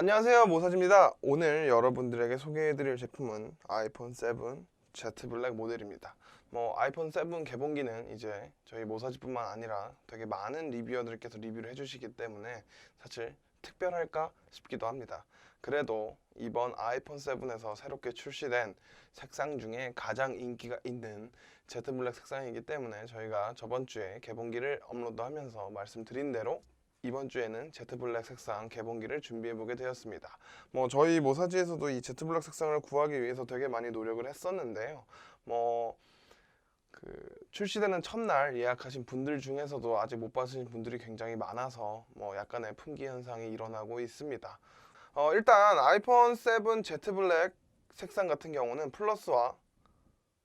안녕하세요 모사지입니다. 오늘 여러분들에게 소개해드릴 제품은 아이폰 7 Z 블랙 모델입니다. 뭐 아이폰 7 개봉기는 이제 저희 모사지뿐만 아니라 되게 많은 리뷰어들께서 리뷰를 해주시기 때문에 사실 특별할까 싶기도 합니다. 그래도 이번 아이폰 7에서 새롭게 출시된 색상 중에 가장 인기가 있는 Z 블랙 색상이기 때문에 저희가 저번 주에 개봉기를 업로드하면서 말씀드린 대로 이번 주에는 Z 블랙 색상 개봉기를 준비해 보게 되었습니다. 뭐 저희 모사지에서도 이 Z 블랙 색상을 구하기 위해서 되게 많이 노력을 했었는데요. 뭐 그 출시되는 첫날 예약하신 분들 중에서도 아직 못 받으신 분들이 굉장히 많아서 뭐 약간의 품귀 현상이 일어나고 있습니다. 어, 일단 아이폰 7 Z 블랙 색상 같은 경우는 플러스와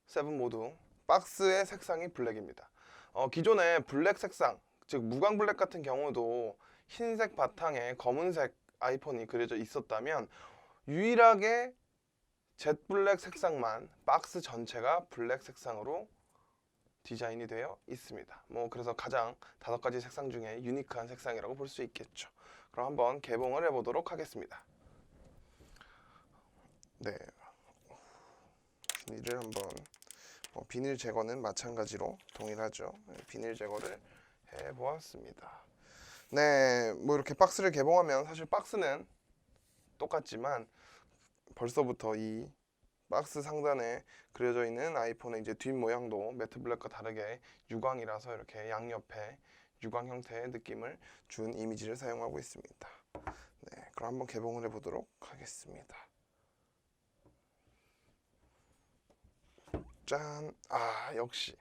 7 모두 박스의 색상이 블랙입니다. 어, 기존의 블랙 색상 즉 무광 블랙 같은 경우도 흰색 바탕에 검은색 아이폰이 그려져 있었다면 유일하게 젯 블랙 색상만 박스 전체가 블랙 색상으로 디자인이 되어 있습니다. 뭐 그래서 가장 다섯 가지 색상 중에 유니크한 색상이라고 볼 수 있겠죠. 그럼 한번 개봉을 해보도록 하겠습니다. 네, 비닐을 한번 어, 비닐 제거는 마찬가지로 동일하죠. 네, 비닐 제거를 해보았습니다. 네, 뭐 이렇게 박스를 개봉하면 사실 박스는 똑같지만 벌써부터 이 박스 상단에 그려져 있는 아이폰의 이제 뒷 모양도 매트 블랙과 다르게 유광이라서 이렇게 양옆에 유광 형태의 느낌을 준 이미지를 사용하고 있습니다. 네, 그럼 한번 개봉을 해보도록 하겠습니다. 짠, 아 역시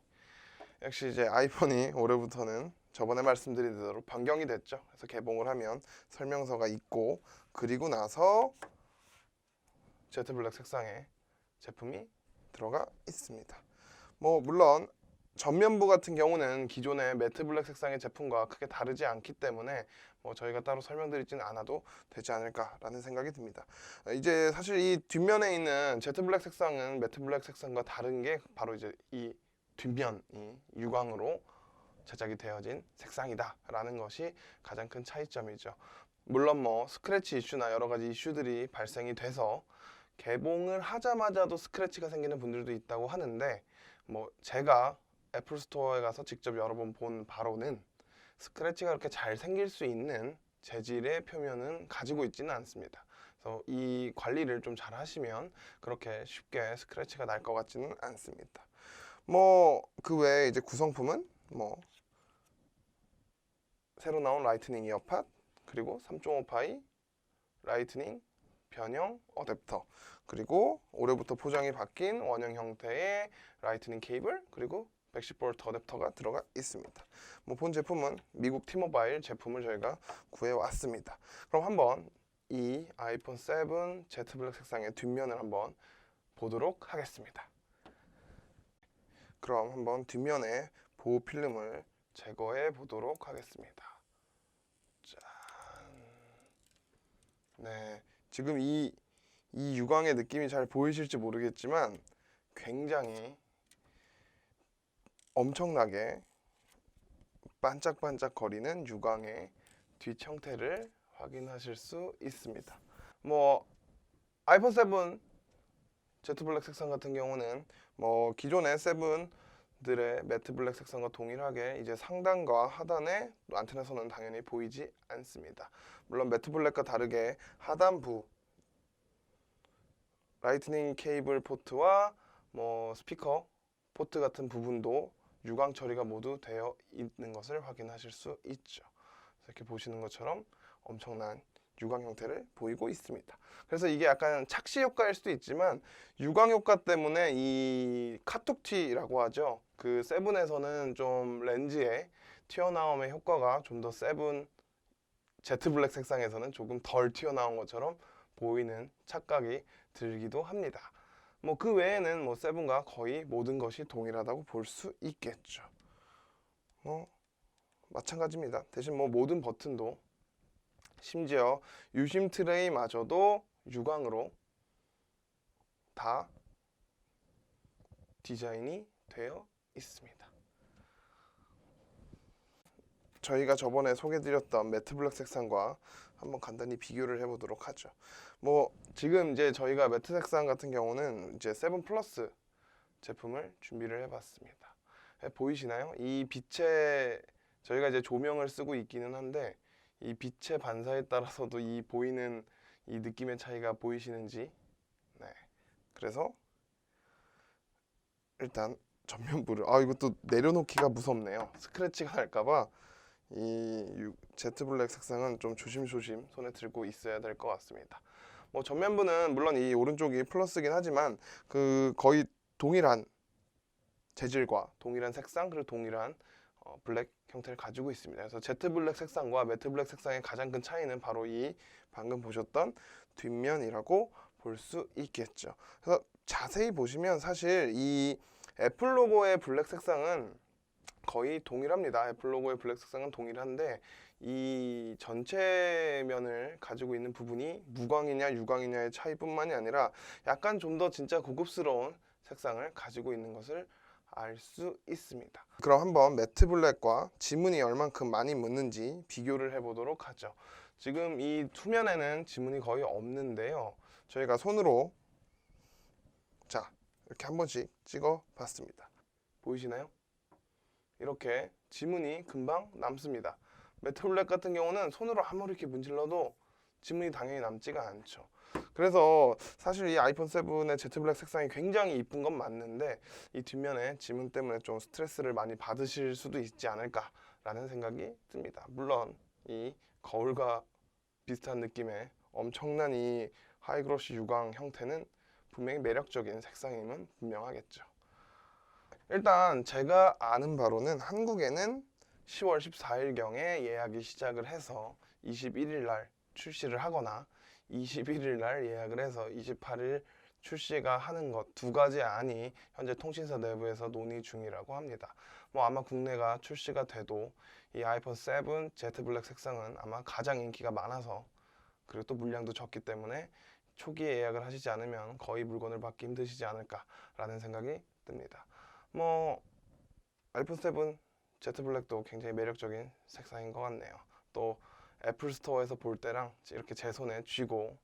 역시 이제 아이폰이 올해부터는 저번에 말씀드린 대로 변경이 됐죠. 그래서 개봉을 하면 설명서가 있고 그리고 나서 Z 블랙 색상의 제품이 들어가 있습니다. 뭐 물론 전면부 같은 경우는 기존의 매트 블랙 색상의 제품과 크게 다르지 않기 때문에 뭐 저희가 따로 설명드리지는 않아도 되지 않을까라는 생각이 듭니다. 이제 사실 이 뒷면에 있는 Z 블랙 색상은 매트 블랙 색상과 다른 게 바로 이제 이 뒷면이 유광으로 제작이 되어진 색상이다라는 것이 가장 큰 차이점이죠. 물론 뭐 스크래치 이슈나 여러 가지 이슈들이 발생이 돼서 개봉을 하자마자도 스크래치가 생기는 분들도 있다고 하는데 뭐 제가 애플 스토어에 가서 직접 여러 번 본 바로는 스크래치가 그렇게 잘 생길 수 있는 재질의 표면은 가지고 있지는 않습니다. 그래서 이 관리를 좀 잘 하시면 그렇게 쉽게 스크래치가 날 것 같지는 않습니다. 뭐 그 외에 이제 구성품은 뭐 새로 나온 라이트닝 이어팟 그리고 3.5파이 라이트닝 변형 어댑터 그리고 올해부터 포장이 바뀐 원형 형태의 라이트닝 케이블 그리고 110V 어댑터가 들어가 있습니다. 뭐 본 제품은 미국 티모바일 제품을 저희가 구해 왔습니다. 그럼 한번 이 아이폰 7 Z 블랙 색상의 뒷면을 한번 보도록 하겠습니다. 그럼 한번 뒷면에 보호 필름을 제거해 보도록 하겠습니다. 네, 지금 이, 이 유광의 느낌이 잘 보이실지 모르겠지만 굉장히 엄청나게 반짝반짝 거리는 유광의 뒷 형태를 확인하실 수 있습니다. 뭐 아이폰 7 Z 블랙 색상 같은 경우는 뭐 기존의 7 들의 매트 블랙 색상과 동일하게 이제 상단과 하단에 안테나선은 당연히 보이지 않습니다. 물론 매트 블랙과 다르게 하단부 라이트닝 케이블 포트와 뭐 스피커 포트 같은 부분도 유광 처리가 모두 되어 있는 것을 확인하실 수 있죠. 이렇게 보시는 것처럼 엄청난 유광 형태를 보이고 있습니다. 그래서 이게 약간 착시 효과일 수도 있지만 유광 효과 때문에 이 카톡 티라고 하죠. 그 세븐에서는 좀 렌즈의 튀어나옴의 효과가 좀 더 세븐 제트 블랙 색상에서는 조금 덜 튀어나온 것처럼 보이는 착각이 들기도 합니다. 뭐 그 외에는 뭐 세븐과 거의 모든 것이 동일하다고 볼 수 있겠죠. 뭐 마찬가지입니다. 대신 뭐 모든 버튼도 심지어 유심 트레이마저도 유광으로 다 디자인이 되어 있습니다. 저희가 저번에 소개드렸던 매트 블랙 색상과 한번 간단히 비교를 해보도록 하죠. 뭐 지금 이제 저희가 매트 색상 같은 경우는 이제 세븐 플러스 제품을 준비를 해봤습니다. 예, 보이시나요? 이 빛의 저희가 이제 조명을 쓰고 있기는 한데 이 빛의 반사에 따라서도 이 보이는 이 느낌의 차이가 보이시는지 네 그래서 일단 전면부를 아 이것도 내려놓기가 무섭네요 스크래치가 날까봐 이 유- 제트 블랙 색상은 좀 조심조심 손에 들고 있어야 될 것 같습니다 뭐 전면부는 물론 이 오른쪽이 플러스긴 하지만 그 거의 동일한 재질과 동일한 색상 그리고 동일한 어, 블랙 형태를 가지고 있습니다. 그래서 제트 블랙 색상과 매트 블랙 색상의 가장 큰 차이는 바로 이 방금 보셨던 뒷면이라고 볼 수 있겠죠. 그래서 자세히 보시면 사실 이 애플 로고의 블랙 색상은 거의 동일합니다. 애플 로고의 블랙 색상은 동일한데 이 전체 면을 가지고 있는 부분이 무광이냐 유광이냐의 차이뿐만이 아니라 약간 좀 더 진짜 고급스러운 색상을 가지고 있는 것을 알 수 있습니다. 그럼 한번 매트 블랙과 지문이 얼만큼 많이 묻는지 비교를 해보도록 하죠. 지금 이 투면에는 지문이 거의 없는데요. 저희가 손으로 자 이렇게 한 번씩 찍어 봤습니다. 보이시나요? 이렇게 지문이 금방 남습니다. 매트 블랙 같은 경우는 손으로 아무리 이렇게 문질러도 지문이 당연히 남지가 않죠. 그래서 사실 이 아이폰 7의 제트 블랙 색상이 굉장히 이쁜 건 맞는데 이 뒷면에 지문 때문에 좀 스트레스를 많이 받으실 수도 있지 않을까라는 생각이 듭니다. 물론 이 거울과 비슷한 느낌의 엄청난 이 하이그로시 유광 형태는 분명히 매력적인 색상임은 분명하겠죠. 일단 제가 아는 바로는 한국에는 10월 14일경에 예약이 시작을 해서 21일 날 출시를 하거나 21일 날 예약을 해서 28일 출시가 하는 것 두 가지 안이 현재 통신사 내부에서 논의 중이라고 합니다. 뭐 아마 국내가 출시가 돼도 이 아이폰 7 제트 블랙 색상은 아마 가장 인기가 많아서 그리고 또 물량도 적기 때문에 초기에 예약을 하시지 않으면 거의 물건을 받기 힘드시지 않을까라는 생각이 듭니다. 뭐 아이폰 7 제트 블랙도 굉장히 매력적인 색상인 것 같네요. 또 애플 스토어에서 볼 때랑 이렇게 제 손에 쥐고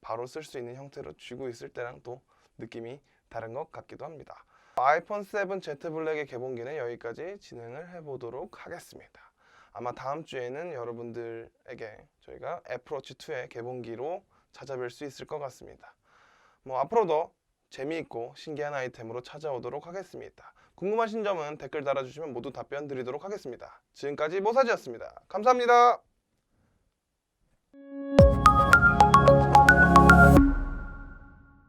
바로 쓸 수 있는 형태로 쥐고 있을 때랑 또 느낌이 다른 것 같기도 합니다. 아이폰 7 제트 블랙의 개봉기는 여기까지 진행을 해보도록 하겠습니다. 아마 다음 주에는 여러분들에게 저희가 애플워치 2의 개봉기로 찾아뵐 수 있을 것 같습니다. 뭐 앞으로도 재미있고 신기한 아이템으로 찾아오도록 하겠습니다. 궁금하신 점은 댓글 달아주시면 모두 답변 드리도록 하겠습니다. 지금까지 모사지였습니다. 감사합니다.